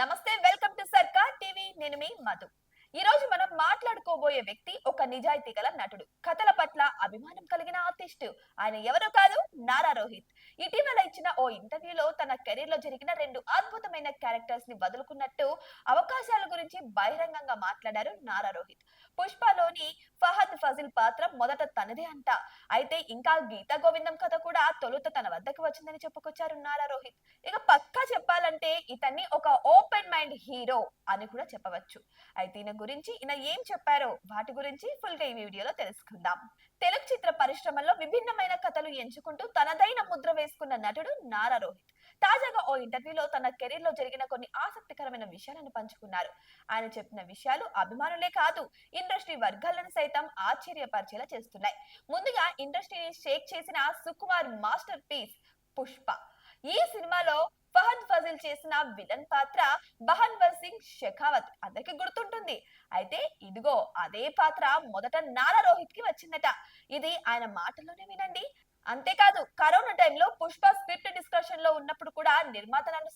నమస్తే welcome to సర్కార్ TV. నేను మీ మధు. ఈ రోజు మనం మాట్లాడుకోబోయే వ్యక్తి ఒక నిజాయితీ గల నటుడు. కథల పట్ల అభిమానం కలిగిన ఆర్టిస్ట్. ఆయన ఎవరో కాదు? నారా రోహిత్. ఇటీవల ఇచ్చిన ఓ ఇంటర్వ్యూలో తన కెరీర్లో జరిగిన రెండు అద్భుతమైన క్యారెక్టర్స్ని వదులుకున్నట్టు అవకాశాల గురించి బహిరంగంగా మాట్లాడారు నారా రోహిత్. పుష్పలోని ఫహద్ ఫజిల్ పాత్ర మొదట తనదే అంట. అయితే ఇంకా గీతా గోవిందం కథ కూడా తొలుత తన వద్దకు వచ్చిందని చెప్పుకొచ్చారు నారా రోహిత్. ఇక పక్కా అంటే ఇతన్ని ఒక ఓపెన్ మైండ్ హీరో అని కూడా చెప్పవచ్చు. అయితే ఈయన గురించి ఈయన ఏం చెప్పారో వాటి గురించి ఫుల్గా ఈ వీడియోలో తెలుసుకుందాం. తెలుగు చిత్ర పరిశ్రమలో విభిన్నమైన కథలు ఎంచుకుంటూ తనదైన ముద్ర వేసుకున్న నటుడు నారా రోహిత్. తాజాగా ఓ ఇంటర్వ్యూలో తన కెరీర్లో జరిగిన కొన్ని ఆసక్తికరమైన విషయాలను పంచుకున్నారు. ఆయన చెప్పిన విషయాలు అభిమానులే కాదు ఇండస్ట్రీ వర్గాలను సైతం ఆశ్చర్యపరిచేలా చేస్తున్నాయి. ముందుగా ఇండస్ట్రీని షేక్ చేసిన సుకుమార్ మాస్టర్ పీస్ పుష్ప. ఈ సినిమాలో విడుదల చేసిన విలన్ పాత్ర బహన్వర్ సింగ్ షెఖావత్ అందరికి గుర్తుంటుంది. అయితే ఇదిగో అదే పాత్ర మొదట నారా రోహిత్కి వచ్చిందట. ఇది ఆయన మాటల్లోనే వినండి. అంతేకాదు కరోనా టైంలో పుష్ప స్క్రిప్ట్ ఉన్నప్పుడు కూడా నిర్మాత నన్ను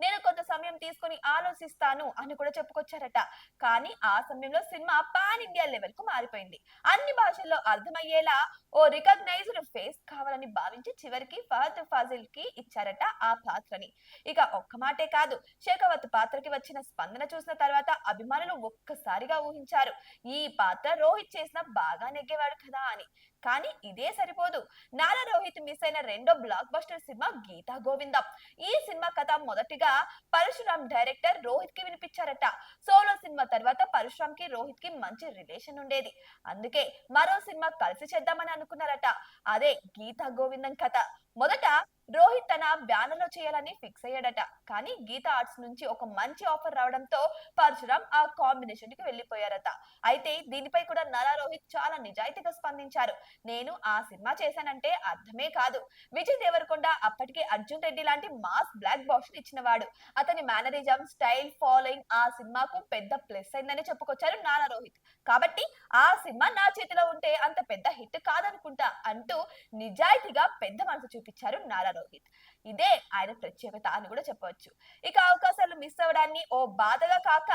నేను కొంత సమయం తీసుకొని ఆలోచిస్తాను అని కూడా చెప్పుకొచ్చారట. కానీ ఆ సమయంలో సినిమా పాన్ ఇండియా లెవెల్కు మారిపోయింది. అన్ని భాషల్లో అర్థమయ్యేలా ఓ రికగ్నైజ్డ్ ఫేస్ కావాలని భావించి చివరికి ఫహద్ ఫాజిల్కి ఇచ్చారట ఆ పాత్రని. ఇక ఒక్క మాటే కాదు శేఖవత్ పాత్రకి వచ్చిన స్పందన చూసిన తర్వాత అభిమానులు ఒక్కసారిగా ఊహించారు ఈ పాత్ర రోహిత్ చేసిన బాగా నెగ్గేవాడు కదా అని. కానీ ఇదే సరిపోదు. నారా రోహిత్ మిస్ అయిన రెండో బ్లాక్ బస్టర్ సినిమా గీతా గోవిందం. ఈ సినిమా కథ మొదటిగా పరశురామ్ డైరెక్టర్ రోహిత్కి వినిపించారట. సోలో సినిమా తర్వాత పరశురామ్కి రోహిత్కి మంచి రిలేషన్ ఉండేది. అందుకే మరో సినిమా కలిసి చేద్దామని అనుకున్నారట. అదే గీతా గోవిందం కథ. మొదట రోహిత్ తన బ్యానర్లో చేయాలని ఫిక్స్ అయ్యాడట. కానీ గీత ఆర్ట్స్ నుంచి ఒక మంచి ఆఫర్ రావడంతో పరశురామ్ ఆ కాంబినేషన్కి వెళ్ళిపోయారట. అయితే దీనిపై కూడా నారా రోహిత్ చాలా నిజాయితీగా స్పందించారు. నేను ఆ సినిమా చేశానంటే అర్థమే కాదు. విజయ్ దేవరకొండ అప్పటికే అర్జున్ రెడ్డి లాంటి మాస్ బ్లాక్ బాక్స్ ఇచ్చినవాడు. అతని మేనరిజం స్టైల్ ఫాలోయింగ్ ఆ సినిమాకు పెద్ద ప్లస్ అయిందని చెప్పుకొచ్చారు నారా రోహిత్. కాబట్టి ఆ సినిమా నా చేతిలో ఉంటే అంత పెద్ద హిట్ కాదనుకుంటా అంటూ నిజాయితీగా పెద్ద మనసు చూపించారు నారా రోహిత్ ఇదే ఆయన ప్రత్యేకత అని కూడా చెప్పవచ్చు. ఇక అవకాశాలు మిస్ అవ్వడాన్ని ఓ బాధగా కాక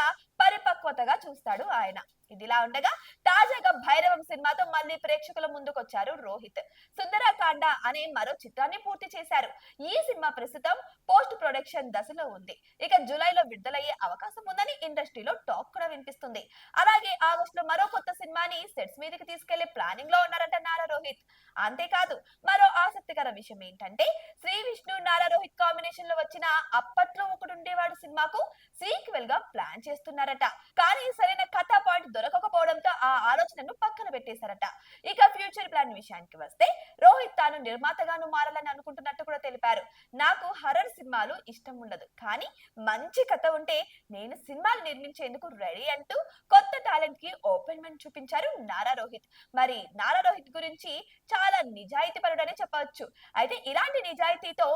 పరిపక్వతగా చూస్తాడు ఆయన. ఇదిలా ఉండగా తాజాగా భైరవం సినిమాతో మళ్ళీ ప్రేక్షకుల ముందుకొచ్చారు రోహిత్. సుందరకాండ అనే మరో చిత్రాన్ని పూర్తి చేశారు. ఈ సినిమా ప్రస్తుతం పోస్ట్ ప్రొడక్షన్ దశలో ఉంది. ఇక జూలైలో విడుదలయ్యే అవకాశం ఉందని ఇండస్ట్రీలో టాక్ కూడా వినిపిస్తుంది. అలాగే ఆగస్ట్లో మరో కొత్త సినిమాని సెట్స్ మీదకి తీసుకెళ్ళే ప్లానింగ్లో ఉన్నారంట నారా రోహిత్. అంతేకాదు మరో ఆసక్తికర విషయం ఏంటంటే శ్రీ విష్ణు నారా రోహిత్ కాంబినేషన్లో వచ్చిన అప్పట్లో ఉండేవాడు సినిమాకు సీక్వెల్గా ప్లాన్ చేస్తున్నారట. కానీ సరైన కథా పాయింట్ దొరకకపోవడంతో ఆ ఆలోచనను పక్కన పెట్టేశారట. ఇక ఫ్యూచర్ ప్లాన్ విషయానికి వస్తే రోహిత్ తాను నిర్మాతగాను మారాలని అనుకుంటున్నట్టు కూడా తెలిపారు. నాకు హర్రర్ సినిమాలు ఇష్టం ఉండదు. కానీ మంచి కథ ఉంటే నేను సినిమాలు నిర్మించేందుకు రెడీ అంటూ కొత్త టాలెంట్కి ఓపెన్ మైండ్ చూపించారు నారా రోహిత్. మరి నారా రోహిత్ గురించి చాలా నిజాయితీ పరుడనే చెప్పవచ్చు. అయితే ఇలాంటి నిజాయితీతో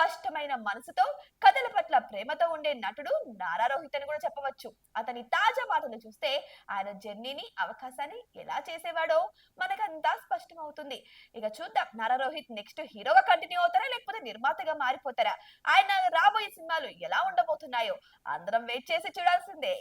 స్పష్టమైన మనసుతో కథల పట్ల ప్రేమతో ఉండే నటుడు నారా రోహిత్ అని కూడా చెప్పవచ్చు. అతని తాజా మాటలు చూస్తే ఆయన జర్నీని అవకాశాన్ని ఎలా చేసేవాడో మనకంతా స్పష్టమవుతుంది. ఇక చూద్దాం నారా రోహిత్ నెక్స్ట్ హీరోగా కంటిన్యూ అవుతారా లేకపోతే నిర్మాతగా మారిపోతారా? ఆయన రాబోయే సినిమాలు ఎలా ఉండబోతున్నాయో అందరం వెయిట్ చేసి చూడాల్సిందే.